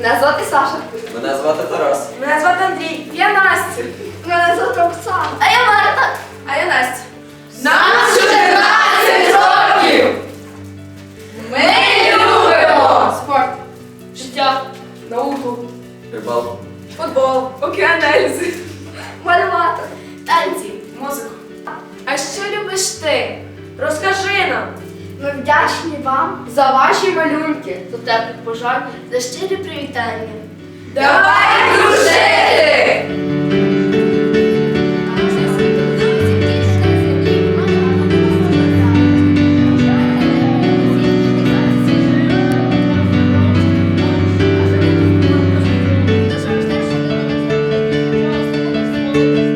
Мене звати Саша. Мене звати Тарас. Мене звати Андрій. Я Настя. Мене звати Оксана. А я Марта. А я Настя. Нам 14 років! Ми любимо спорт, життя, науку, Рибалку. Футбол, океанельзи, малювати, танці, музику. А що любиш ти? Розкажи нам. Ми вдячні вам за ваші малюнки, за теплі пожар, за щирі привітання. Давай дружити! thank you